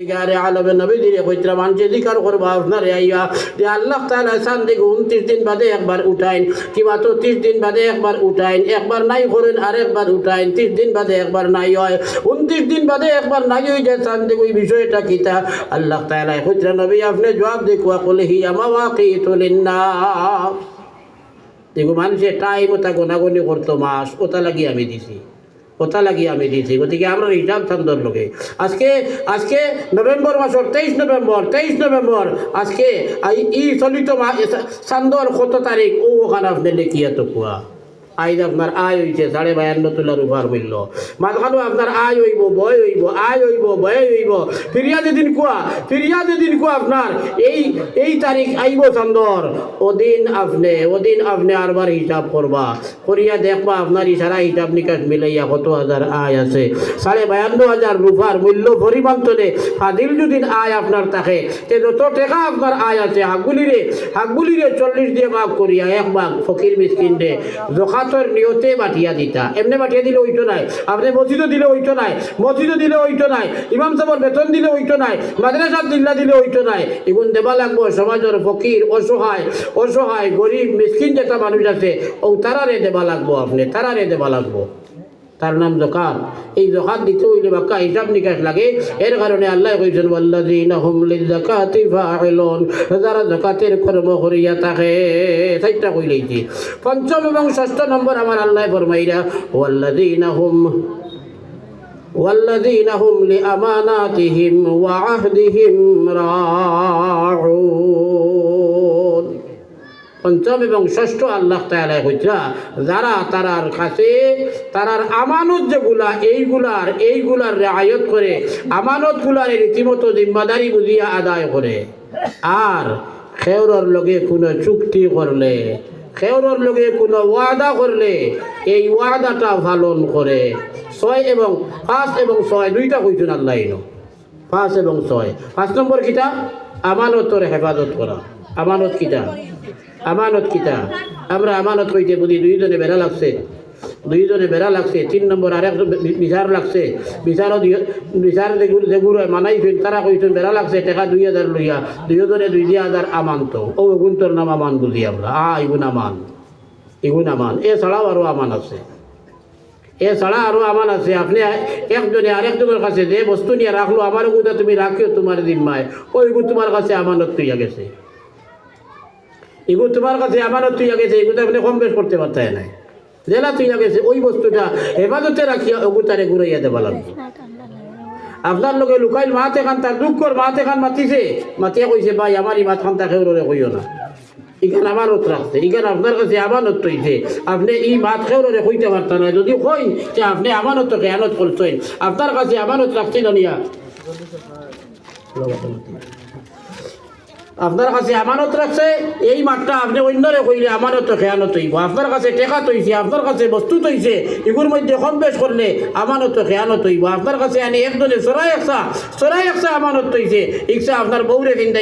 গারে আলমে নবী দিলে কইতরা মানুষ জিকার করবা আপনারে আইয়া যে আল্লাহ তাআলা সান দিকে উনত্রিশ দিন বাদে একবার উঠাইন। কিবা তো ত্রিশ দিন বাদে একবার উঠাইন। একবার নাই করেন আর একবার উঠাইন। ত্রিশ দিন বাদে একবার নাই হয়। উনত্রিশ দিন বাদে একবার নাই হয়ে যায় সান দিকে ওই বিষয়টা কিতা আল্লাহ তাআলা কইতরা, নবী, আপনি জবাব দেখুয়া কলে হি আমাওয়াকি তুলিন্না দেখো মানুষের টাইম ওটা গোনাগনি করতো মাস ওটা লাগিয়ে আমি দিছি। ওটা লাগি আমি দিয়েছি গতিকে আমরা হিসাব চান্দর লোকে আজকে আজকে নভেম্বর মাসের তেইশ নভেম্বর তেইশ নভেম্বর আজকে ই চলিত মাস চান্দর কত তারিখ ও ওখানে আপনি লেখিয়া তো কুয়া আইজ আপনার আয় হইছে, সাড়ে বায়ান্ন তোলার উপহার মূল্য মাঝখানেও আপনার আয় হইব, বয় হইব, আয় হইব, বয় হইব। ফিরিয়া যেদিন কুয়া ফিরিয়া যেদিন কুয়া আপনার, এই এই তারিখ আইব চন্দর। ওদিন আপনি ওদিন আপনি আরবার হিসাব করবা। করিয়া দেখবা আপনার ইশারা হিসাব নিকাশ মিলাইয়া কত হাজার আয় আছে। সাড়ে বায়ান্ন হাজার রুফার মূল্য পরিমাণ তোলে ফাদিল যদিন আয় আপনার থাকে। তে যত টাকা আপনার আয় আছে হাগুলিরে হাগুলিরে চল্লিশ দিয়ে ভাগ করিয়া এক ভাগ ফকির মিসকিন দে জখাতর নিয়তে বাটিয়া দিতা। এমনি বাটিয়া দিলে ওইটো নাই। আপনি মসজিদও দিলে ওইটো নাই। মসজিদও দিলে ওইটো নাই। ইমাম সাহেবের বেতন দিলে ওইটো নাই। মাদ্রাসার দিল্লা দিলে ওইটো নাই। এগুন দেবা লাগবো, সমাজের ফকির, অসহায় অসহায়, গরিব, মিসকিন যেটা মানুষ আছে, ও তারারে দেবা লাগবো আপনি, তারারে দেবা লাগবো। তার নাম জকাত এই জকাত দিতে হইলে বাক্কা হিসাব নিকাশ লাগে এর কারণে আল্লাহ কইছেন ওয়াল্লাযীনা হুম লিযাকাতি ফাইলুন যারা জাকাতের কর্ম করিয়া থাকে চারটা কইলেইছি পঞ্চম এবং ষষ্ঠ নম্বর আমার আল্লাহ ফরমাইরা ওয়াল্লাযীনা হুম والذين هم لأماناتهم وعهدهم راعون পঞ্চম এবং ষষ্ঠ আল্লাহ তাআলা কইরা যারা তারার কাছে, তারার আমানত যেগুলা এইগুলার এইগুলার রেআয়ত করে আমানতগুলার রীতিমতো জিম্মাদারি বুঝিয়া আদায় করে। আর খেওরর লগে কোনো চুক্তি করলে খেওরর লগে কোনো ওয়াদা করলে, এই ওয়াদাটা পালন করে। ছয় এবং পাঁচ এবং ছয়, দুইটা কইছেন আল্লাহ পাঁচ এবং ছয়। পাঁচ নম্বর কিতা আমানতর হেফাজত করা। আমানত কিতা আমানত কিতা? আমরা আমানত কইতে বুঝি দুইজনে বেড়া লাগছে। দুইজনে বেড়া লাগছে, তিন নম্বর আরেক বিচার লাগছে। বিচারও বিচার যেগুলো মানাইছেন তারা কইছেন বেড়া লাগছে, টাকা দুই হাজার লইয়া। দুইজনে দুই হাজার আমান্ত। ও গুন্তর নাম আমান বুঝি আমরা। আ, ইগুন আমান। ইগুন আমান। এছাড়াও আরও আমান আছে। এছাড়া আরও আমান আছে। আপনি একজনে আরেকজনের কাছে যে বস্তু নিয়ে রাখল আমার গুদা তুমি রাখিও তোমার জিম্মায়। ওইগু তোমার কাছে আমানত তুইয়া গেছে। এগুলো তোমার কাছে আমানত তুইয়া গেছে এগুলো আপনি কম বেশ করতে পারতে নাই। জেলা তুইয়া গেছে ওই বস্তুটা হেফাজতে রাখিয়া ওগু তারে ঘুরাইয়া দেবা লাগবে। আপনার লোকে লুকাইল মাতে খান তার দুঃখর মাতে খান মাতিছে। মাতিয়া কইছে, ভাই আমার মাত খান তাকে ওরে কইও না। ইখান আমানত রাখছে। ইখান আপনার কাছে আমানত তৈছে আপনি এই মাত খেউরে কইতে পারতেন না যদি কই যে আপনি আমানত খেয়ানত করছেন, আপনার কাছে আমানত রাখছিল নিয়া আপনার কাছে আমানত রাখছে, এই মাঠটা আপনি অন্যরে কইলে আমানত খেয়ানত হইব। আপনার কাছে টেকা তৈছে, আপনার কাছে বস্তু তৈছে এগুলোর মধ্যে কম বেশ করলে আমানত খেয়ানত হইব। আপনার কাছে আনি একজনে চড়াই একসা চড়াই একসা আমানত তৈছে, ইচ্ছা আপনার বউরে চিন্তা